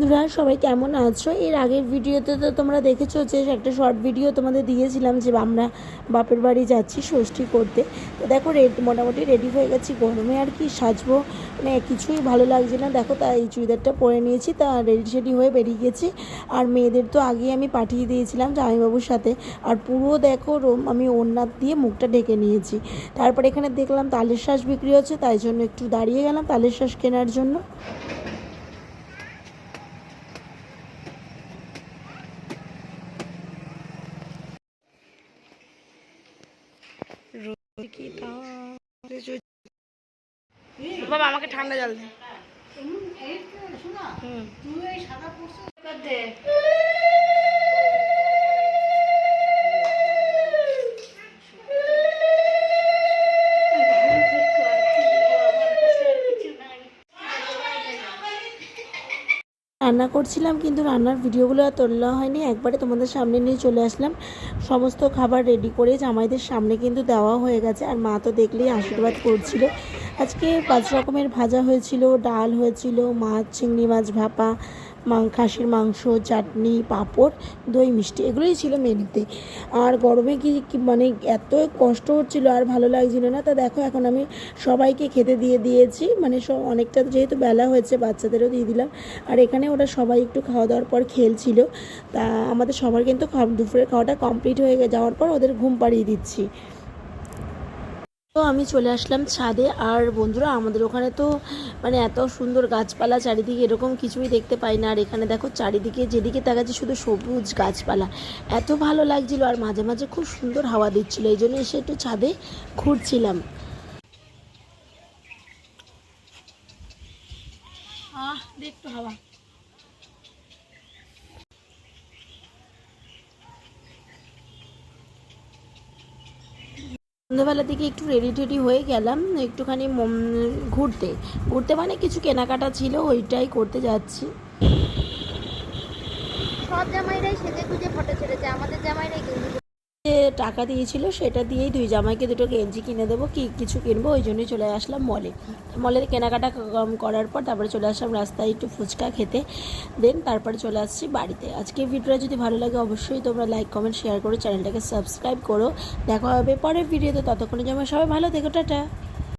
বন্ধুরা, সবাই কেমন আছো? এর আগের ভিডিওতে তো তোমরা দেখেছ যে, একটা শর্ট ভিডিও তোমাদের দিয়েছিলাম যে, আমরা বাপের বাড়ি যাচ্ছি ষষ্ঠী করতে। তো দেখো রেড মোটামুটি রেডি হয়ে গেছি গরমে আর কি, সাজবো। মানে কিছুই ভালো লাগছে না। দেখো তা এই চুড়িদারটা পরে নিয়েছি, তা রেডি সেডি হয়ে বেরিয়ে গেছি। আর মেয়েদের তো আগেই আমি পাঠিয়ে দিয়েছিলাম জামাইবাবুর সাথে। আর পুরো দেখো, রোম- আমি ওড়নাথ দিয়ে মুখটা ঢেকে নিয়েছি। তারপর এখানে দেখলাম তালের শ্বাস বিক্রি হচ্ছে, তাই জন্য একটু দাঁড়িয়ে গেলাম তালের শ্বাস কেনার জন্য। বাবা আমাকে ঠান্ডা জল দে। রান্না করছিলাম, কিন্তু রান্নার ভিডিওগুলো আর তোলা হয়নি। একবারে তোমাদের সামনে নিয়ে চলে আসলাম। সমস্ত খাবার রেডি করে জামাইদের সামনে কিন্তু দেওয়া হয়ে গেছে। আর মা তো দেখলেই আশীর্বাদ করছিল। আজকে পাঁচ রকমের ভাজা হয়েছিল, ডাল হয়েছিল, মাছ, চিংড়ি মাছ ভাপা খাসির মাংস, চাটনি, পাঁপড়, দই, মিষ্টি, এগুলোই ছিল মেনুতে। আর গরমে কি মানে এত কষ্ট হচ্ছিল আর ভালো লাগছিল না। তা দেখো, এখন আমি সবাইকে খেতে দিয়ে দিয়েছি। মানে সব অনেকটা যেহেতু বেলা হয়েছে, বাচ্চাদেরও দিয়ে দিলাম। আর এখানে ওরা সবাই একটু খাওয়া দাওয়ার পর খেলছিল। তা আমাদের সবার কিন্তু দুপুরের খাওয়াটা কমপ্লিট হয়ে যাওয়ার পর ওদের ঘুম পাড়িয়ে দিচ্ছি। তো আমি চলে আসলাম ছাদে। আর বন্ধুরা, আমাদের ওখানে তো মানে এত সুন্দর গাছপালা, চারিদিকে এরকম কিছুই দেখতে পাই না। আর এখানে দেখো চারিদিকে, যেদিকে তাকাচ্ছি শুধু সবুজ গাছপালা। এত ভালো লাগছিল আর মাঝে মাঝে খুব সুন্দর হাওয়া দিচ্ছিল। এই জন্য এসে একটু ছাদে ঘুরছিলাম। আহ, দে একটু হাওয়া। সন্ধ্যাবেলার দিকে একটু রেডি টেডি হয়ে গেলাম, একটুখানি ঘুরতে। ঘুরতে মানে কিছু কেনাকাটা ছিল, ওইটাই করতে যাচ্ছি। সব জামাইরাই সেজে গুজে ফটো ছেড়েছে, আমাদের জামাইরাই কিন্তু টাকা দিয়েছিল, সেটা দিয়েই দুই জামাইকে দুটো গেঞ্জি কিনে দেবো, কি কিছু কিনবো, ওই জন্যই চলে আসলাম মলে মলের কেনাকাটা কম করার পর তারপরে চলে আসলাম রাস্তায় একটু ফুচকা খেতে। দেন তারপরে চলে আসছি বাড়িতে। আজকে ভিডিওটা যদি ভালো লাগে অবশ্যই তোমরা লাইক কমেন্ট শেয়ার করো চ্যানেলটাকে সাবস্ক্রাইব করো। দেখা হবে পরের ভিডিওতে ততক্ষণে যেমন সবাই ভালো দেখো টাটা।